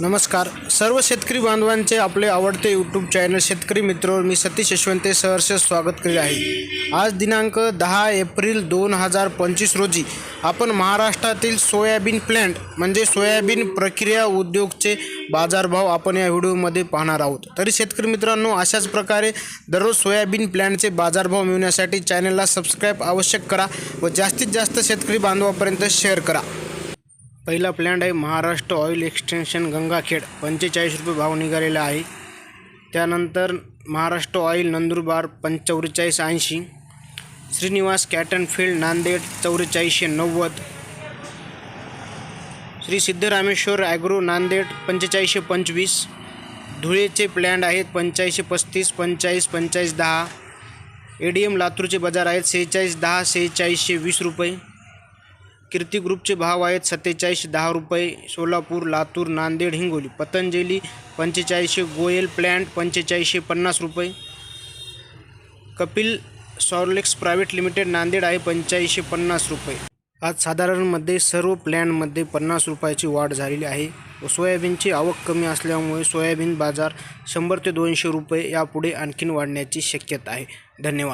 नमस्कार. सर्व शेतकरी बांधवांचे आपले आवडते यूट्यूब चॅनल शेतकरी मित्रवर मी सतीश यशवंते सहर्ष स्वागत करीत आहे. आज दिनांक दहा एप्रिल दोन हजार पंचवीस रोजी आपण महाराष्ट्रातील सोयाबीन प्लॅन्ट म्हणजे सोयाबीन प्रक्रिया उद्योगचे बाजारभाव आपण या व्हिडिओमध्ये पाहणार आहोत. तरी शेतकरी मित्रांनो अशाच प्रकारे दररोज सोयाबीन प्लॅन्टचे बाजारभाव मिळवण्यासाठी चॅनलला सबस्क्राईब आवश्यक करा व जास्तीत जास्त शेतकरी बांधवापर्यंत शेअर करा. पहिला प्लॅन्ट आहे महाराष्ट्र ऑइल एक्सटेन्शन गंगाखेड. पंचेचाळीस रुपये भाव निघालेला आहे. त्यानंतर महाराष्ट्र ऑइल नंदुरबार पंचेचाळीस ऐंशी. श्रीनिवास कॅटन फील्ड नांदेड चौवेचाळीसशे नव्वद. श्री सिद्धरामेश्वर ॲग्रो नांदेड पंचेचाळीसशे पंचवीस. धुळेचे प्लॅन्ट आहेत पंचाळीसशे पस्तीस पंचेचाळीस पंचेचाळीस दहा. ए डी एम लातूरचे बाजार आहेत सेहेचाळीस दहा सेहेचाळीसशे वीस रुपये. कीर्ती ग्रुपचे भाव आहेत सत्तेचाळीस दहा रुपये सोलापूर लातूर नांदेड हिंगोली. पतंजली पंचेचाळीसशे गोयल प्लॅन्ट पंचेचाळीसशे पन्नास रुपये. Kapil Sorlex private limited Nanded आहे पंच्याऐंशी पन्नास रुपये. आज साधारणमध्ये सर्व प्लॅनमध्ये पन्नास रुपयाची वाढ झालेली आहे. व सोयाबीनची आवक कमी असल्यामुळे सोयाबीन बाजार शंभर ते दोनशे रुपये यापुढे आणखीन वाढण्याची शक्यता आहे. धन्यवाद.